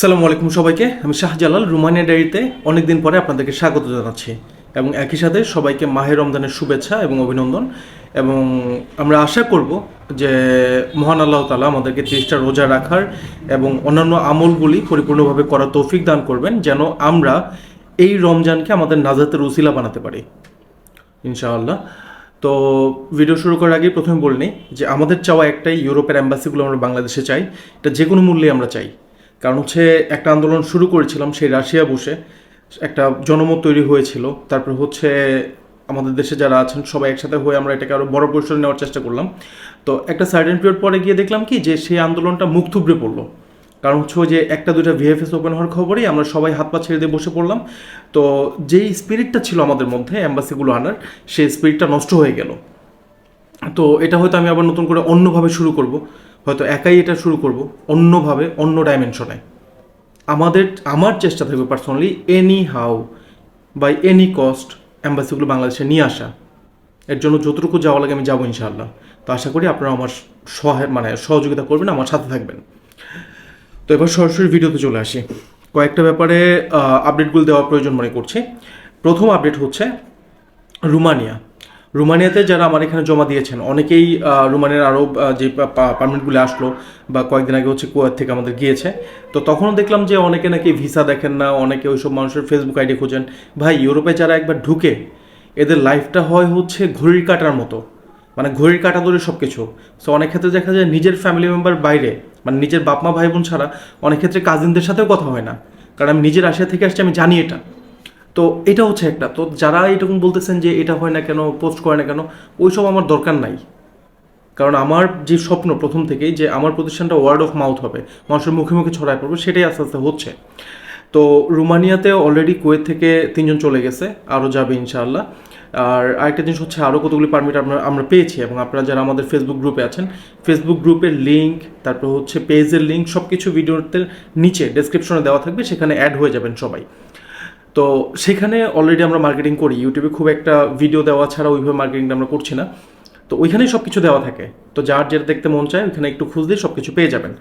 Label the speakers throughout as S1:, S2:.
S1: সালামু আলাইকুম সবাইকে। আমি শাহজালাল, রুমানিয়া ডায়েরিতে অনেকদিন পরে আপনাদেরকে স্বাগত জানাচ্ছি। এবং একই সাথে সবাইকে মাহে রমজানের শুভেচ্ছা এবং অভিনন্দন। এবং আমরা আশা করব যে মহান আল্লাহ তালা আমাদেরকে ত্রিশটা রোজা রাখার এবং অন্যান্য আমলগুলি পরিপূর্ণভাবে করার তৌফিক দান করবেন, যেন আমরা এই রমজানকে আমাদের নাজাতের উসিলা বানাতে পারি। ইনশাআল্লাহ। তো ভিডিও শুরু করার আগে প্রথমে বলে নিই যে আমাদের চাওয়া একটাই ইউরোপের অ্যাম্বাসিগুলো আমরা বাংলাদেশে চাই। এটা যে কোনো মূল্যে আমরা চাই। কারণ হচ্ছে একটা আন্দোলন শুরু করেছিলাম সেই রাশিয়া বসে, একটা জনমত তৈরি হয়েছিল। তারপর হচ্ছে আমাদের দেশে যারা আছেন সবাই একসাথে হয়ে আমরা এটাকে আরও বড় পরিসরে নেওয়ার চেষ্টা করলাম। তো একটা সার্টেন পিরিয়ড পরে গিয়ে দেখলাম কি যে সেই আন্দোলনটা মুখ থুবড়ে পড়ল। কারণ হচ্ছে যে একটা, দুইটা ভিএফএস ওপেন হওয়ার খবরই আমরা সবাই হাত পা ছেড়ে দিয়ে বসে পড়লাম। তো যেই স্পিরিটটা ছিল আমাদের মধ্যে অ্যাম্বাসিগুলো আনার, সেই স্পিরিটটা নষ্ট হয়ে গেল। তো এটা হয়তো আমি আবার নতুন করে অন্যভাবে শুরু করব। হয়তো একাই এটা শুরু করব অন্যভাবে, অন্য ডাইমেনশনে আমাদের, আমার চেষ্টা থাকবে personally anyhow by any cost অ্যাম্বাসিগুলো বাংলাদেশে নিয়ে আসা। এর জন্য যতটুকু যাওয়া লাগে আমি যাব ইনশাআল্লাহ। তো আশা করি আপনারা আমার সহায় মানে সহযোগিতা করবেন, আমার সাথে থাকবেন। তো এবার সরাসরি ভিডিওতে চলে আসি। কয়েকটা ব্যাপারে আপডেটগুলো দেওয়া প্রয়োজন মনে করছি। প্রথম আপডেট হচ্ছে রুমানিয়া। রুমানিয়াতে যারা আমার এখানে জমা দিয়েছেন, অনেকেই রুমানিয়ার আরও যে পারমিটগুলো আসলো বা কয়েকদিন আগে হচ্ছে কুয়েত থেকে আমাদের গিয়েছে, তো তখনও দেখলাম যে অনেকে নাকি ভিসা দেখেন না, অনেকে ওইসব মানুষের ফেসবুক আইডি খোঁজেন। ভাই, ইউরোপে যারা একবার ঢুকে, এদের লাইফটা হয় হচ্ছে ঘড়ির কাটার মতো মানে ঘড়ির কাটা ধরে সব কিছু সো অনেক ক্ষেত্রে দেখা যায় নিজের ফ্যামিলি মেম্বার বাইরে মানে নিজের বাপমা ভাই বোন ছাড়া অনেক ক্ষেত্রে কাজিনদের সাথেও কথা হয় না। কারণ আমি নিজের আশা থেকে আসছি, আমি জানি এটা। তো এটা হচ্ছে একটা। তো যারা এরকম বলতেছেন যে এটা হয় না কেন পোস্ট করে না কেন, ওইসব আমার দরকার নাই। কারণ আমার যে স্বপ্ন প্রথম থেকেই যে আমার প্রতিষ্ঠানটা ওয়ার্ড অফ মাউথ হবে, মানুষের মুখে মুখে ছড়ায় পড়বে, সেটাই আস্তে আস্তে হচ্ছে। তো রুমানিয়াতে অলরেডি কুয়েত থেকে তিনজন চলে গেছে আরও যাবে ইনশাআল্লাহ। আর আরেকটা জিনিস হচ্ছে আরও কতগুলি পারমিট আমরা আমরা পেয়েছি এবং আপনারা যারা আমাদের ফেসবুক গ্রুপে আছেন ফেসবুক গ্রুপের লিঙ্ক তারপর হচ্ছে পেজের লিঙ্ক সব কিছু ভিডিওতে নিচে ডেসক্রিপশনে দেওয়া থাকবে, সেখানে অ্যাড হয়ে যাবেন সবাই। তো সেখানে অলরেডি আমরা মার্কেটিং করি ইউটিউবে খুব একটা ভিডিও দেওয়া ছাড়া ওইভাবে মার্কেটিংটা আমরা করছি না। তো ওইখানেই সব কিছু দেওয়া থাকে। তো যার যেটা দেখতে মন চায়, ওইখানে একটু খুঁজ দিয়ে সব কিছু পেয়ে যাবেন।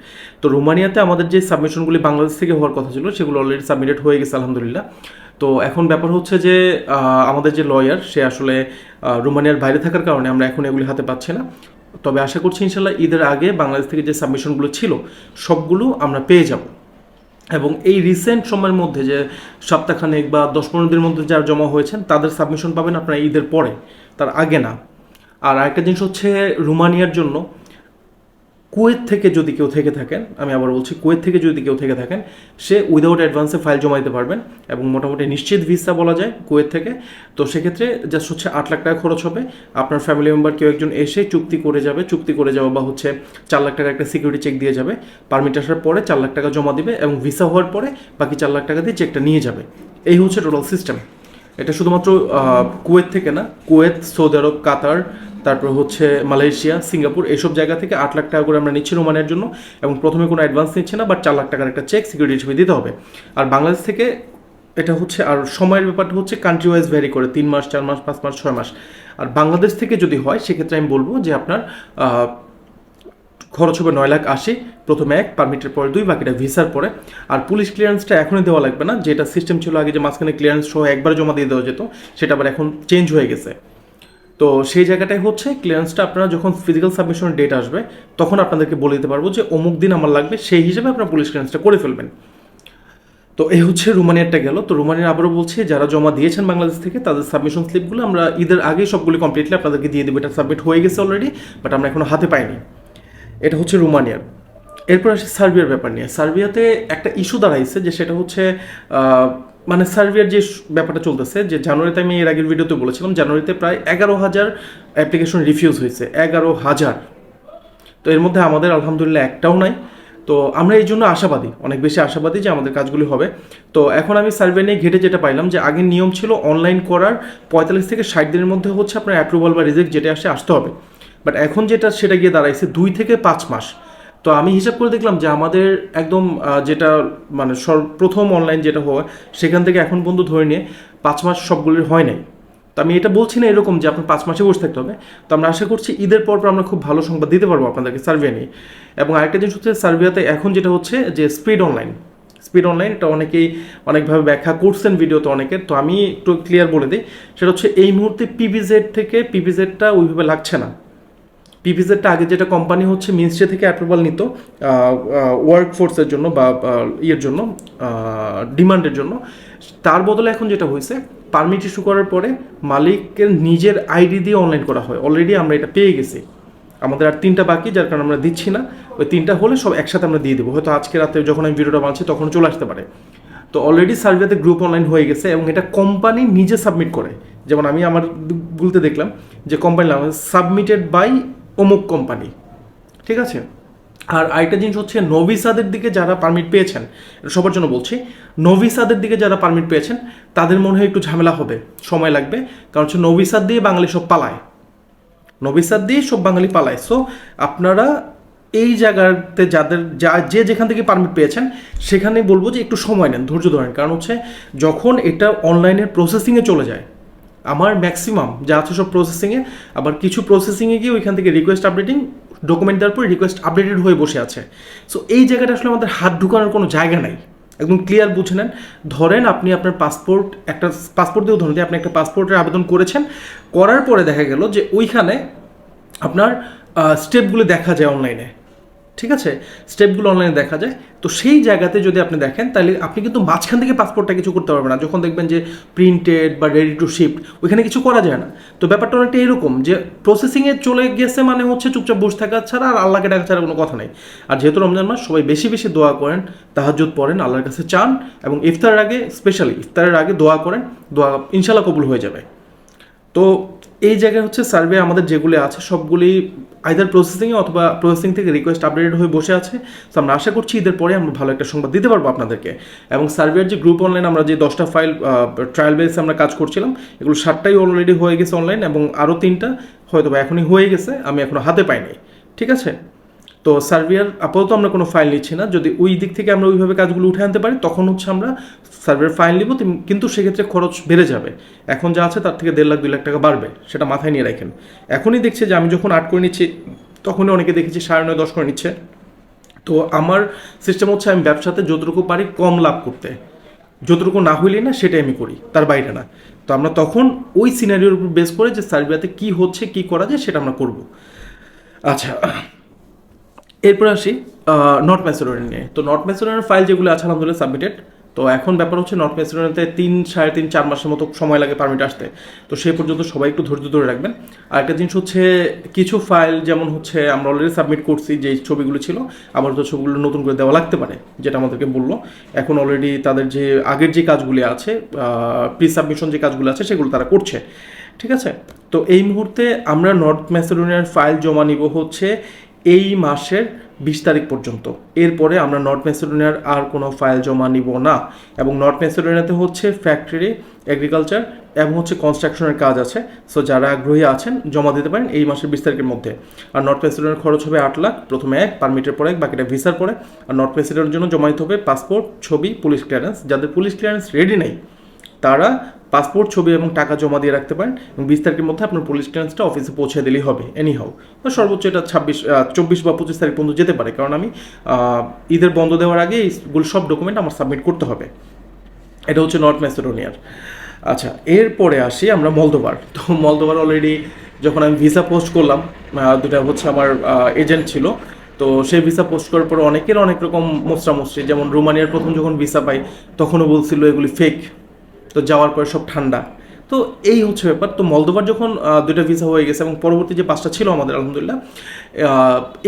S1: তো রোমানিয়াতে আমাদের যে সাবমিশনগুলি বাংলাদেশ থেকে হওয়ার কথা ছিল, সেগুলো অলরেডি সাবমিটেড হয়ে গেছে, আলহামদুলিল্লাহ। তো এখন ব্যাপার হচ্ছে যে আমাদের যে লয়ার সে আসলে রোমানিয়ার বাইরে থাকার কারণে আমরা এখন এগুলি হাতে পাচ্ছি না। তবে আশা করছি ইনশাল্লাহ ঈদের আগে বাংলাদেশ থেকে যে সাবমিশনগুলো ছিল, সবগুলো আমরা পেয়ে যাব। এবং এই রিসেন্ট সময়ের মধ্যে যে সপ্তাহখানেক বা দশ পনেরো দিনের মধ্যে যারা জমা হয়েছেন, তাদের সাবমিশন পাবেন আপনারা ঈদের পরে, তার আগে না। আর আরেকটা জিনিস হচ্ছে রুমানিয়ার জন্য কুয়েত থেকে যদি কেউ থেকে থাকেন, আমি আবার বলছি কুয়েত থেকে যদি কেউ থেকে থাকেন, সে উইদাউট অ্যাডভান্সে ফাইল জমা দিতে পারবেন এবং মোটামুটি নিশ্চিত ভিসা বলা যায় কুয়েত থেকে। তো সেক্ষেত্রে জাস্ট হচ্ছে আট লাখ টাকা খরচ হবে। আপনার ফ্যামিলি মেম্বার কেউ একজন এসে চুক্তি করে যাবে, চুক্তি করে যাবে বা হচ্ছে চার লাখ টাকা একটা সিকিউরিটি চেক দিয়ে যাবে। পারমিট আসার পরে চার লাখ টাকা জমা দিবে এবং ভিসা হওয়ার পরে বাকি চার লাখ টাকা দিয়ে চেকটা নিয়ে যাবে। এই হচ্ছে টোটাল সিস্টেম এটা শুধুমাত্র কুয়েত থেকে না, কুয়েত, সৌদি আরব, কাতার তারপর হচ্ছে মালয়েশিয়া, সিঙ্গাপুর, এইসব জায়গা থেকে আট লাখ টাকা করে আমরা নিচ্ছি রোমানের জন্য এবং প্রথমে কোনো অ্যাডভান্স নিচ্ছে না বাট চার লাখ টাকার একটা চেক সিকিউরিটি হিসেবে দিতে হবে। আর বাংলাদেশ থেকে এটা হচ্ছে, আর সময়ের ব্যাপারটা হচ্ছে কান্ট্রি ওয়াইজ ভ্যারি করে, তিন মাস, চার মাস, পাঁচ মাস, ছয় মাস। আর বাংলাদেশ থেকে যদি হয়, সেক্ষেত্রে আমি বলব যে আপনার খরচ হবে নয় লাখ আশি, প্রথমে এক পারমিটের পরে দুই, বাকিটা ভিসার পরে। আর পুলিশ ক্লিয়ারেন্সটা এখনই দেওয়া লাগবে না, যেটা সিস্টেম ছিল আগে যে মাঝখানে ক্লিয়ারেন্স সহ একবার জমা দিয়ে দেওয়া যেত, সেটা আবার এখন চেঞ্জ হয়ে গেছে। তো সেই জায়গাটায় হচ্ছে ক্লিয়ারেন্সটা আপনারা যখন ফিজিক্যাল সাবমিশনের ডেট আসবে, তখন আপনাদেরকে বলে দিতে পারব যে অমুক দিন আমার লাগবে, সেই হিসেবে আপনারা পুলিশ ক্লিয়ারেন্সটা করে ফেলবেন। তো এই হচ্ছে রুমানিয়ারটা গেল। তো রুমানিয়ার আবারও বলছি, যারা জমা দিয়েছেন বাংলাদেশ থেকে, তাদের সাবমিশন স্লিপগুলো আমরা ঈদের আগেই সবগুলি কমপ্লিটলি আপনাদেরকে দিয়ে দেবো। এটা সাবমিট হয়ে গেছে অলরেডি বাট আমরা এখনও হাতে পাইনি। এটা হচ্ছে রুমানিয়ার। এরপর আসি সার্বিয়ার ব্যাপার নিয়ে। সার্বিয়াতে একটা ইস্যু দাঁড়াইছে যে সেটা হচ্ছে মানে সার্বিয়ার যে ব্যাপারটা চলতেছে, যে জানুয়ারিতে আমি এর আগের ভিডিওতে বলেছিলাম, জানুয়ারিতে প্রায় এগারো হাজার অ্যাপ্লিকেশন রিফিউজ হয়েছে, এগারো হাজার। তো এর মধ্যে আমাদের আলহামদুলিল্লাহ একটাও নাই। তো আমরা এই জন্য আশাবাদী, অনেক বেশি আশাবাদী যে আমাদের কাজগুলি হবে। তো এখন আমি সার্ভে নিয়ে ঘেটে যেটা পাইলাম, যে আগের নিয়ম ছিল অনলাইন করার পঁয়তাল্লিশ থেকে ষাট দিনের মধ্যে হচ্ছে আপনার অ্যাপ্রুভাল বা রিজেক্ট যেটা আসে, আসতে হবে। বাট এখন যেটা, সেটা গিয়ে দাঁড়াইছে দুই থেকে পাঁচ মাস। তো আমি হিসাব করে দেখলাম যে আমাদের একদম যেটা মানে সর প্রথম অনলাইন যেটা হয়, সেখান থেকে এখন পর্যন্ত ধরে নিয়ে পাঁচ মাস সবগুলির হয় নাই। তো আমি এটা বলছি না এরকম যে আপনার পাঁচ মাসে বসে থাকতে হবে। তো আমরা আশা করছি ঈদের পর পর আমরা খুব ভালো সংবাদ দিতে পারব আপনাদেরকে সার্ভে নিয়ে। এবং আরেকটা জিনিস হচ্ছে সার্ভিয়াতে এখন যেটা হচ্ছে যে স্পিড অনলাইন স্পিড অনলাইন এটা অনেকেই অনেকভাবে ব্যাখ্যা করছেন ভিডিওতে অনেকের। তো আমি একটু ক্লিয়ার বলে দিই, সেটা হচ্ছে এই মুহূর্তে পিভিজেড থেকে পিভিজেডটা ওইভাবে লাগছে না। পিভিজেডটা আগে যেটা কোম্পানি হচ্ছে মিনিস্ট্রি থেকে অ্যাপ্রুভাল নিত ওয়ার্ক ফোর্সের জন্য বা ইয়ের জন্য ডিমান্ডের জন্য। তার বদলে এখন যেটা হয়েছে পারমিট ইস্যু করার পরে মালিকের নিজের আইডি দিয়ে অনলাইন করা হয়। অলরেডি আমরা এটা পেয়ে গেছি। আমাদের আর তিনটা বাকি, যার কারণে আমরা দিচ্ছি না। ওই তিনটা হলে সব একসাথে আমরা দিয়ে দেবো। হয়তো আজকে রাতে যখন আমি ভিডিওটা বানাচ্ছি, তখন চলে আসতে পারে। তো অলরেডি সার্ভেতে গ্রুপ অনলাইন হয়ে গেছে এবং এটা কোম্পানি নিজে সাবমিট করে। যেমন আমি আমার বলতে দেখলাম যে কোম্পানি সাবমিটেড বাই অমুক কোম্পানি ঠিক আছে? আর আরেকটা জিনিস হচ্ছে নভিসাদের দিকে যারা পারমিট পেয়েছেন সবার জন্য বলছি, নভিসাদের দিকে যারা পারমিট পেয়েছেন, তাদের মনে হয় একটু ঝামেলা হবে, সময় লাগবে, কারণ হচ্ছে নভিসাদ দিয়ে বাঙালি সব পালায়। নবিসাদ দিয়ে সব বাঙালি পালায়। সো আপনারা এই জায়গাতে যাদের, যা, যে যেখান থেকে পারমিট পেয়েছেন সেখানে বলব যে একটু সময় নেন, ধৈর্য ধরেন। কারণ হচ্ছে যখন এটা অনলাইনের প্রসেসিংয়ে চলে যায় আমার ম্যাক্সিমাম যা আছে সব প্রসেসিংয়ে আবার কিছু প্রসেসিংয়ে গিয়ে ওইখান থেকে রিকোয়েস্ট আপডেটিং ডকুমেন্ট দেওয়ার পরে রিকোয়েস্ট আপডেটেড হয়ে বসে আছে। সো এই জায়গাটা আসলে আমাদের হাত ঢুকানোর কোনো জায়গা নাই। একদম ক্লিয়ার বুঝে নেন। ধরেন আপনি আপনার পাসপোর্ট একটা পাসপোর্ট দিয়ে ধরেন দিয়ে আপনি একটা পাসপোর্টের আবেদন করেছেন। করার পরে দেখা গেল যে ওইখানে আপনার স্টেপগুলো দেখা যায় অনলাইনে ঠিক আছে? স্টেপগুলো অনলাইনে দেখা যায়। তো সেই জায়গাতে যদি আপনি দেখেন, তাহলে আপনি কিন্তু মাঝখান থেকে পাসপোর্টটা কিছু করতে পারবেন না। যখন দেখবেন যে প্রিন্টেড বা রেডি টু শিফট ওইখানে কিছু করা যায় না। তো ব্যাপারটা অনেকটা এরকম যে প্রসেসিংয়ে চলে গেছে মানে হচ্ছে চুপচাপ বসে থাকা ছাড়া আর আল্লাহকে ডাকা ছাড়া কোনো কথা নেই। আর যেহেতু রমজান মাস, সবাই বেশি বেশি দোয়া করেন তাহাজুদ পড়েন, আল্লাহর কাছে চান এবং ইফতারের আগে স্পেশালি ইফতারের আগে দোয়া করেন, দোয়া ইনশাল্লাহ কবুল হয়ে যাবে। তো এই জায়গায় হচ্ছে সার্ভে আমাদের যেগুলি আছে সবগুলি আইদার প্রসেসিংয়ে অথবা প্রসেসিং থেকে রিকোয়েস্ট আপডেটেড হয়ে বসে আছে। তো আমরা আশা করছি ঈদের পরে আমরা ভালো একটা সংবাদ দিতে পারব আপনাদেরকে। এবং সার্ভের যে গ্রুপ অনলাইন আমরা যে দশটা ফাইল ট্রায়াল বেসে আমরা কাজ করছিলাম, এগুলো সাতটাই অলরেডি হয়ে গেছে অনলাইন এবং আরও তিনটা হয়তো বা এখনই হয়ে গেছে, আমি এখনও হাতে পাইনি। ঠিক আছে? তো সার্ভিয়ার আপাতত আমরা কোনো ফাইল নিচ্ছি না। যদি ওই দিক থেকে আমরা ওইভাবে কাজগুলো উঠে আনতে পারি, তখন হচ্ছে আমরা সার্ভিয়ার ফাইল নিব কিন্তু সেক্ষেত্রে খরচ বেড়ে যাবে। এখন যা আছে তার থেকে দেড় লাখ, দুই লাখ টাকা বাড়বে, সেটা মাথায় নিয়ে রাখেন। এখনই দেখছে যে আমি যখন আট করে নিচ্ছি, তখনই অনেকে দেখেছি সাড়ে নয়, দশ করে নিচ্ছে। তো আমার সিস্টেম হচ্ছে আমি ব্যবসাতে যতটুকু পারি কম লাভ করতে। যতটুকু না হইলে না, সেটাই আমি করি, তার বাইরে না। তো আমরা তখন ওই সিনারিওর উপর বেস করে যে সার্বিয়াতে কি হচ্ছে, কি করা যায়, সেটা আমরা করব। আচ্ছা এরপর আসি নর্থ ম্যাসেডোনিয়া নিয়ে। তো নর্থ ম্যাসেডোনিয়ার ফাইল যেগুলো আছে, আলহামদুলিল্লাহ সাবমিটেড তো এখন ব্যাপার হচ্ছে নর্থ ম্যাসেডোনিয়াতে তিন, সাড়ে তিন, চার মাসের মতো সময় লাগে পারমিট আসতে। তো সেই পর্যন্ত সবাই একটু ধৈর্য ধরে রাখবেন। আর একটা জিনিস হচ্ছে, কিছু ফাইল যেমন হচ্ছে, আমরা অলরেডি সাবমিট করছি, যে ছবিগুলো ছিল, আবার তো ছবিগুলো নতুন করে দেওয়া লাগতে পারে, যেটা আমাদেরকে বলল। এখন অলরেডি তাদের যে, আগের যে কাজগুলি আছে প্রি সাবমিশন যে কাজগুলো আছে, সেগুলো তারা করছে। ঠিক আছে? তো এই মুহূর্তে আমরা নর্থ ম্যাসেডোনিয়ার ফাইল জমা নিব হচ্ছে এই মাসের বিশ তারিখ পর্যন্ত। এরপরে আমরা নর্থ ম্যাসেডোনিয়ার আর কোনো ফাইল জমা নিব না এবং নর্থ ম্যাসেডোনিয়াতে হচ্ছে ফ্যাক্টরি এগ্রিকালচার এবং হচ্ছে কনস্ট্রাকশনের কাজ আছে। সো যারা আগ্রহী আছেন, জমা দিতে পারেন এই মাসের বিশ তারিখের মধ্যে। আর নর্থ ম্যাসেডোনিয়ার খরচ হবে আট লাখ, প্রথমে এক পারমিটের পরে এক, বাকিটা ভিসার পরে। আর নর্থ ম্যাসেডোনিয়ার জন্য জমা দিতে হবে পাসপোর্ট ছবি পুলিশ ক্লিয়ারেন্স যাদের পুলিশ ক্লিয়ারেন্স রেডি নেই তারা পাসপোর্ট ছবি এবং টাকা জমা দিয়ে রাখতে পারেন এবং বিশ তারিখের মধ্যে আপনার পুলিশ ক্লিয়ারেন্সটা অফিসে পৌঁছে দিলেই হবে এনি হাউ সর্বোচ্চ এটা ছাব্বিশ চব্বিশ বা পঁচিশ তারিখ পর্যন্ত যেতে পারে, কারণ আমি ঈদের বন্ধ দেওয়ার আগে এইগুলো সব ডকুমেন্ট আমার সাবমিট করতে হবে। এটা হচ্ছে নর্থ ম্যাসেডোনিয়ার আচ্ছা এরপরে আসি আমরা মলদোবার তো মলদোবার অলরেডি যখন আমি ভিসা পোস্ট করলাম দুটা হচ্ছে আমার এজেন্ট ছিল, তো সেই ভিসা পোস্ট করার পর অনেকের অনেক রকম মুসরি যেমন রোমানিয়ার প্রথম যখন ভিসা পাই তখনও বলছিল এগুলি ফেক তো যাওয়ার পরে সব ঠান্ডা। তো এই হচ্ছে ব্যাপার। তো মলদোবার যখন দুইটা ভিসা হয়ে গেছে এবং পরবর্তী যে পাঁচটা ছিল আমাদের, আলহামদুলিল্লাহ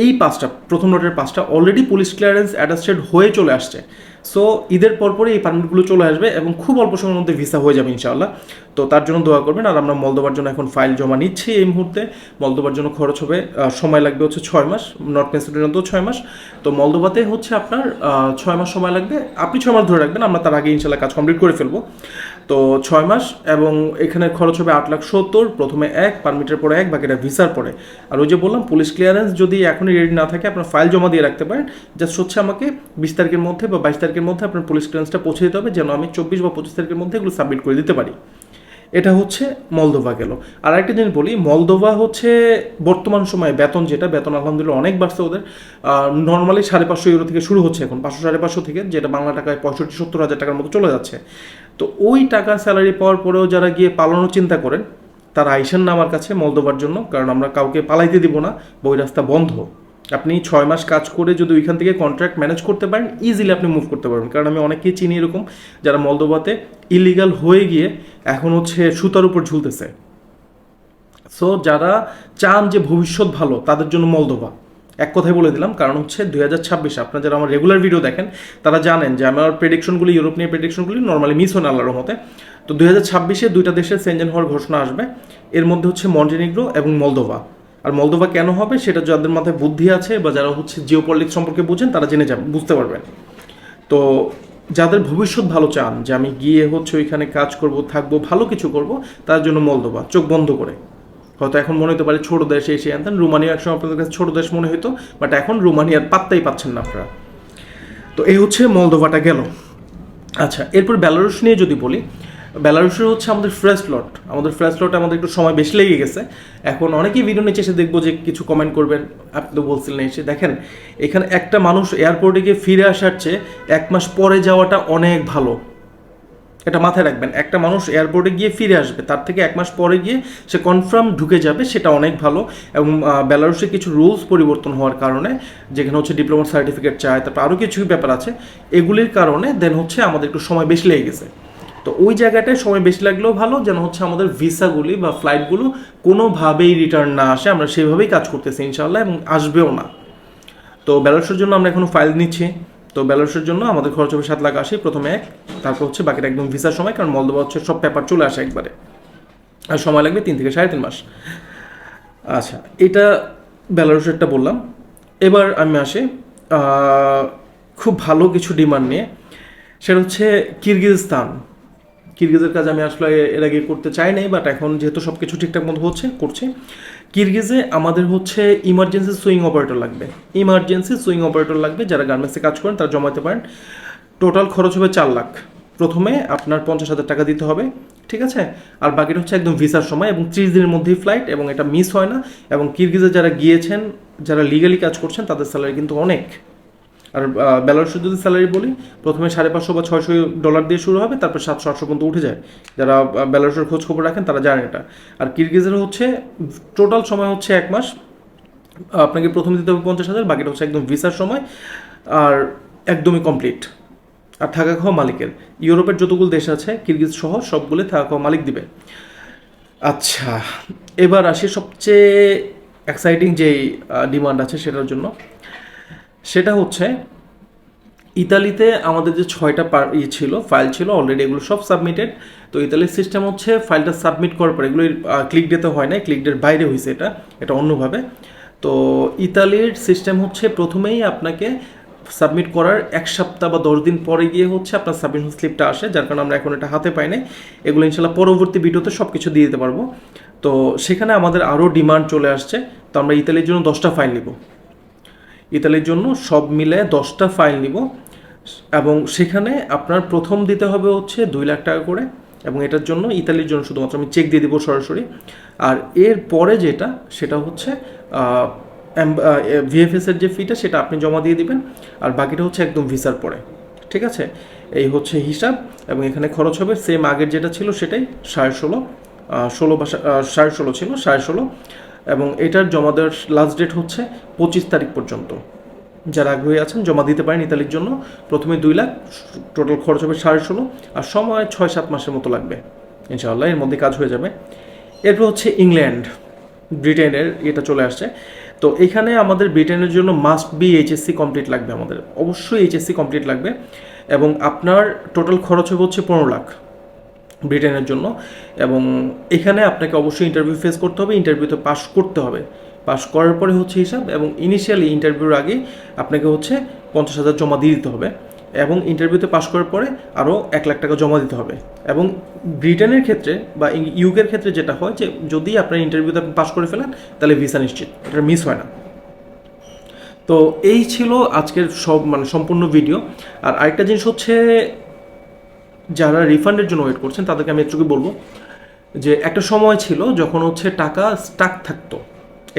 S1: এই পাঁচটা, প্রথম নোটের পাঁচটা অলরেডি পুলিশ ক্লিয়ারেন্স অ্যাটাস্টেড হয়ে চলে আসছে। সো ঈদের পরপরই এই পারমিটগুলো চলে আসবে এবং খুব অল্প সময়ের মধ্যে ভিসা হয়ে যাবে ইনশাআল্লাহ। তো তার জন্য দোয়া করবেন আর আমরা মলদোবার জন্য এখন ফাইল জমা নিচ্ছি এই মুহূর্তে। মলদোবার জন্য খরচ হবে সময় লাগবে হচ্ছে ছয় মাস নর্থ মেসিডোনিয়াতেও ছয় মাস। তো মলদোবাতে হচ্ছে আপনার ছয় মাস সময় লাগবে। আপনি ছয় মাস ধরে রাখবেন, আমরা তার আগে ইনশাল্লাহ কাজ কমপ্লিট করে ফেলব। তো ছয় মাস এবং এখানে খরচ হবে আট লাখ সত্তর, প্রথমে এক পারমিটের পরে এক, বাকিটা ভিসার পরে। আর ওই যে বললাম, পুলিশ ক্লিয়ারেন্স যদি এখনই রেডি না থাকে, আপনার ফাইল জমা দিয়ে রাখতে পারেন। জাস্ট হচ্ছে আমাকে বিশ তারিখের মধ্যে বা বাইশ তারিখের মধ্যে আপনার পুলিশ ক্লিয়ারেন্সটা পৌঁছে দিতে হবে, যেন আমি চব্বিশ বা পঁচিশ তারিখের মধ্যে এগুলো সাবমিট করে দিতে পারি। এটা হচ্ছে মলদোভা গেল। আর একটা জিনিস বলি, মলদোভা হচ্ছে বর্তমান সময়ে বেতন যেটা, বেতন আলহামদুলিল্লাহ অনেক বাড়ছে ওদের। নর্মালি সাড়ে পাঁচশো ইউরো থেকে শুরু হচ্ছে এখন, পাঁচশো, সাড়ে পাঁচশো থেকে, যেটা বাংলা টাকায় পঁয়ষট্টি, সত্তর হাজার টাকার মতো চলে যাচ্ছে। তো ওই টাকা স্যালারি পাওয়ার পরেও যারা গিয়ে পালানোর চিন্তা করেন, তারা আইসেন না আমার কাছে মলদোবার জন্য, কারণ আমরা কাউকে পালাইতে দিব না, বই রাস্তা বন্ধ। আপনি ছয় মাস কাজ করে যদি ওইখান থেকে কন্ট্রাক্ট ম্যানেজ করতে পারেন ইজিলি আপনি মুভ করতে পারবেন। কারণ আমি অনেকেই চিনি এরকম যারা মলদোবাতে ইলিগাল হয়ে গিয়ে এখন হচ্ছে সুতার উপর ঝুলতেছে। সো যারা চান যে ভবিষ্যৎ ভালো, তাদের জন্য মলদোবা এক কথায় বলে দিলাম, কারণ হচ্ছে দুই হাজার ছাব্বিশে, আপনারা যারা আমার রেগুলার ভিডিও দেখেন, তারা জানেন যে আমার প্রেডিকশনগুলি ইউরোপ নিয়ে প্রেডিকশনগুলি নর্মালি মিস হয় আল্লাহর মতে তো দুই হাজার ছাব্বিশে দুইটা দেশের সেঞ্জেন হওয়ার ঘোষণা আসবে। এর মধ্যে হচ্ছে মন্টিনিগ্রো এবং মলদোভা আর মলদোভা কেন হবে, সেটা যাদের মাথায় বুদ্ধি আছে বা যারা হচ্ছে জিও পলিটিক্স সম্পর্কে বুঝেন, তারা জেনে যাবেন বুঝতে পারবেন। তো যাদের ভবিষ্যৎ ভালো চান, যে আমি গিয়ে হচ্ছে ওইখানে কাজ করব, থাকব, ভালো কিছু করব, তার জন্য মলদোভা চোখ বন্ধ করে। হয়তো এখন মনে হতে পারে ছোট দেশ এসে আনতেন রোমানিয়া একসময় আপনাদের কাছে ছোট দেশ মনে হতো বাট এখন রোমানিয়ার পাত্তাই পাচ্ছেন না আপনারা। তো এই হচ্ছে মলদোভাটা গেল। আচ্ছা এরপর বেলারুশ নিয়ে যদি বলি, বেলারুশের হচ্ছে আমাদের ফ্রেশ লট আমাদের ফ্রেশ লট আমাদের একটু সময় বেশি লেগে গেছে। এখন অনেকেই ভিডিও নিচে এসে দেখব যে কিছু কমেন্ট করবেন। আপনি তো বলছিলেন এসে। দেখেন, এখানে একটা মানুষ এয়ারপোর্টে গিয়ে ফিরে আসার চেয়ে এক মাস পরে যাওয়াটা অনেক ভালো। এটা মাথায় রাখবেন, একটা মানুষ এয়ারপোর্টে গিয়ে ফিরে আসবে, তার থেকে এক মাস পরে গিয়ে সে কনফার্ম ঢুকে যাবে, সেটা অনেক ভালো এবং বেলারুসে কিছু রুলস পরিবর্তন হওয়ার কারণে, যেখানে হচ্ছে ডিপ্লোমা সার্টিফিকেট চায়, তারপর আরও কিছু ব্যাপার আছে, এগুলির কারণে দেন হচ্ছে আমাদের একটু সময় বেশি লেগে গেছে। তো ওই জায়গাটায় সময় বেশি লাগলেও ভালো, যেন হচ্ছে আমাদের ভিসাগুলি বা ফ্লাইটগুলো কোনোভাবেই রিটার্ন না আসে, আমরা সেভাবেই কাজ করতেছি ইনশাল্লাহ এবং আসবেও না। তো বেলারুসের জন্য আমরা এখনও ফাইল নিচ্ছি। তো বেলারুসের জন্য আমাদের খরচ হবে সাত লাখ আশি প্রথমে এক, তারপর হচ্ছে বাকিটা একদম ভিসার সময়, কারণ মলদোবা হচ্ছে সব পেপার চলে আসে একবারে। আর সময় লাগবে তিন থেকে সাড়ে তিন মাস। আচ্ছা এটা বেলারুসেরটা বললাম। এবার আমি আসি খুব ভালো কিছু ডিমান্ড নিয়ে। সেটা হচ্ছে কিরগিজস্তান। কিরগিজের কাজ আমি আসলে এর আগে করতে চাই নাই বাট এখন যেহেতু সব কিছু ঠিকঠাক মতো হচ্ছে, করছে। কিরগিজে আমাদের হচ্ছে ইমার্জেন্সি সুইং অপারেটর লাগবে। ইমার্জেন্সি সুইং অপারেটর লাগবে, যারা গার্মেন্টসে কাজ করেন, তারা জমাতে পারেন। টোটাল খরচ হবে চার লাখ। প্রথমে আপনার পঞ্চাশ হাজার টাকা দিতে হবে, ঠিক আছে? আর বাকিটা হচ্ছে একদম ভিসার সময় এবং ত্রিশ দিনের মধ্যেই ফ্লাইট এবং এটা মিস হয় না। এবং কিরগিজে যারা গিয়েছেন, যারা লিগালি কাজ করছেন, তাদের স্যালারি কিন্তু অনেক। আর বেলারুসের যদি স্যালারি বলি, প্রথমে সাড়ে পাঁচশো বা ছয়শো ডলার দিয়ে শুরু হবে, তারপর সাতশো, আটশো পর্যন্ত উঠে যায়। যারা বেলারুসের খোঁজ খবর রাখেন, তারা জানেন এটা। আর কিরগিজের হচ্ছে টোটাল সময় হচ্ছে এক মাস। আপনাকে প্রথমে দিতে হবে পঞ্চাশ হাজার, বাকিটা হচ্ছে একদম ভিসার সময়, আর একদমই কমপ্লিট আর থাকা খাওয়া মালিকের। ইউরোপের যতগুলো দেশ আছে, কিরগিজ সহ সবগুলো থাকা খাওয়া মালিক দিবে। আচ্ছা এবার আসি সবচেয়ে এক্সাইটিং যেই ডিমান্ড আছে সেটার জন্য। সেটা হচ্ছে, ইতালিতে আমাদের যে ছয়টা ইয়ে ছিল ফাইল ছিল অলরেডি এগুলো সব সাবমিটেড তো ইতালির সিস্টেম হচ্ছে ফাইলটা সাবমিট করার পর এগুলো ক্লিক ডেতে হয় না ক্লিক ডের বাইরে হয়েছে এটা এটা অন্যভাবে। তো ইতালির সিস্টেম হচ্ছে, প্রথমেই আপনাকে সাবমিট করার এক সপ্তাহ বা দশ দিন পরে গিয়ে হচ্ছে আপনার সাবমিশন স্লিপটা আসে, যার কারণে আমরা এখন এটা হাতে পাই নাই। এগুলো ইনশাল্লাহ পরবর্তী ভিডিওতে সব কিছু দিয়ে দিতে পারব। তো সেখানে আমাদের আরও ডিমান্ড চলে আসছে। তো আমরা ইতালির জন্য দশটা ফাইল নিব। ইতালির জন্য সব মিলে দশটা ফাইল নিব। এবং সেখানে আপনার প্রথম দিতে হবে হচ্ছে দুই লাখ টাকা করে। এবং এটার জন্য ইতালির জন্য শুধুমাত্র আমি চেক দিয়ে দিব সরাসরি। আর এর পরে যেটা, সেটা হচ্ছে ভিএফএস এর যে ফিটা সেটা আপনি জমা দিয়ে দিবেন। আর বাকিটা হচ্ছে একদম ভিসার পরে। ঠিক আছে? এই হচ্ছে হিসাব। এবং এখানে খরচ হবে সেম আগের যেটা ছিল সেটাই সাড়ে ষোলো। ষোলো বা সাড়ে ষোলো ছিল, সাড়ে ষোলো। এবং এটার জমা দেওয়ার লাস্ট ডেট হচ্ছে পঁচিশ তারিখ পর্যন্ত। যারা আগ্রহী আছেন, জমা দিতে পারেন ইতালির জন্য। প্রথমে দুই লাখ টোটাল খরচ হবে সাড়ে ষোলো, আর সময় ছয় সাত মাসের মতো লাগবে। ইনশাআল্লাহ, এর মধ্যে কাজ হয়ে যাবে। এরপর হচ্ছে ইংল্যান্ড, ব্রিটেনের, এটা চলে আসছে। তো এখানে আমাদের ব্রিটেনের জন্য মাস্ট বি এইচএসসি কমপ্লিট লাগবে আমাদের। অবশ্যই এইচএসসি কমপ্লিট লাগবে এবং আপনার টোটাল খরচ হবে হচ্ছে পনেরো লাখ। ব্রিটেনের জন্য। এবং এখানে আপনাকে অবশ্যই ইন্টারভিউ ফেস করতে হবে ইন্টারভিউতে পাস করতে হবে। পাস করার পরে হচ্ছে হিসাব এবং ইনিশিয়ালি ইন্টারভিউর আগে আপনাকে হচ্ছে পঞ্চাশ হাজার জমা দিয়ে দিতে হবে এবং ইন্টারভিউতে পাস করার পরে আরও এক লাখ টাকা জমা দিতে হবে। এবং ব্রিটেনের ক্ষেত্রে বা ইউকের ক্ষেত্রে যেটা হয় যে, যদি আপনার ইন্টারভিউতে আপনি পাস করে ফেলেন, তাহলে ভিসা নিশ্চিত, এটা মিস হয় না। তো এই ছিল আজকের সব মানে সম্পূর্ণ ভিডিও আর আরেকটা জিনিস হচ্ছে যারা রিফান্ডের জন্য ওয়েট করছেন, তাদেরকে আমি একটুকু বলব যে একটা সময় ছিল যখন হচ্ছে টাকা স্টাক থাকতো,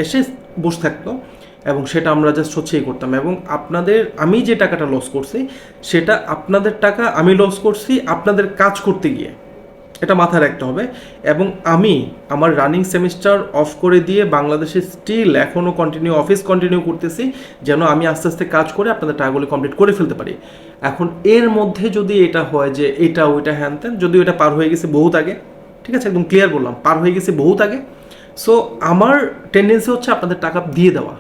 S1: এসে বসে থাকতো এবং সেটা আমরা জাস্ট হচ্ছেই করতাম এবং আপনাদের, আমি যে টাকাটা লস করছি, সেটা আপনাদের টাকা আমি লস করছি আপনাদের কাজ করতে গিয়ে। এটা মাথায় রাখতে হবে। এবং আমি আমার রানিং সেমিস্টার অফ করে দিয়ে বাংলাদেশে স্টিল এখনও কন্টিনিউ অফিস কন্টিনিউ করতেছি, যেন আমি আস্তে আস্তে কাজ করে আপনাদের টাকাগুলি কমপ্লিট করে ফেলতে পারি। এখন এর মধ্যে যদি এটা হয় যে এটা ওইটা হ্যান ত্যান যদিও এটা পার হয়ে গেছে বহুত আগে, ঠিক আছে? একদম ক্লিয়ার বললাম, পার হয়ে গেছে বহুত আগে। সো আমার টেন্ডেন্সি হচ্ছে আপনাদের টাকা দিয়ে দেওয়া।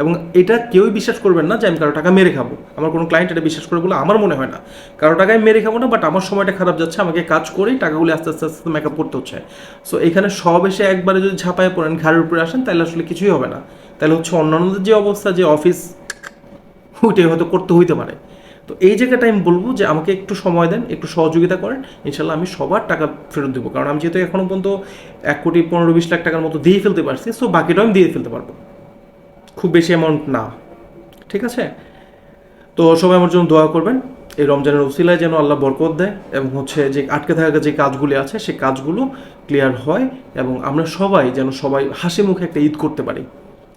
S1: এবং এটা কেউই বিশ্বাস করবেন না যে আমি কারও টাকা মেরে খাব। আমার কোনো ক্লায়েন্ট এটা বিশ্বাস করে বলে আমার মনে হয় না। কারও টাকা আমি মেরে খাব না বাট আমার সময়টা খারাপ যাচ্ছে, আমাকে কাজ করেই টাকাগুলি আস্তে আস্তে আস্তে মেকআপ করতে হচ্ছে। সো এখানে সব এসে একবারে যদি ঝাঁপায় পড়েন, ঘাড়ের উপরে আসেন, তাহলে আসলে কিছুই হবে না। তাহলে হচ্ছে অন্যান্যদের যে অবস্থা, যে অফিস ওইটাই হয়তো করতে হইতে পারে। তো এই জায়গাটা আমি বলব যে আমাকে একটু সময় দেন, একটু সহযোগিতা করেন ইনশাল্লাহ আমি সবার টাকা ফেরত দেবো। কারণ আমি যেহেতু এখনও পর্যন্ত এক কোটি পনেরো, বিশ লাখ টাকার মতো দিয়ে ফেলতে পারছি সো বাকিটাও আমি দিয়ে ফেলতে পারব। খুব বেশি অ্যামাউন্ট না। ঠিক আছে? তো সবাই আমার জন্য দোয়া করবেন। এই রমজানের উসিলায় যেন আল্লাহ বরকত দেয় এবং হচ্ছে যে আটকে থাকা যে কাজগুলি আছে সেই কাজগুলো ক্লিয়ার হয় এবং আমরা সবাই যেন সবাই হাসি মুখে একটা ঈদ করতে পারি।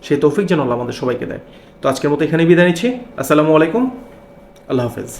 S1: সেই তৌফিক যেন আল্লাহ আমাদের সবাইকে দেয়। তো আজকের মতো এখানে বিদায় নিচ্ছি। আসসালামু আলাইকুম। আল্লাহ হাফেজ।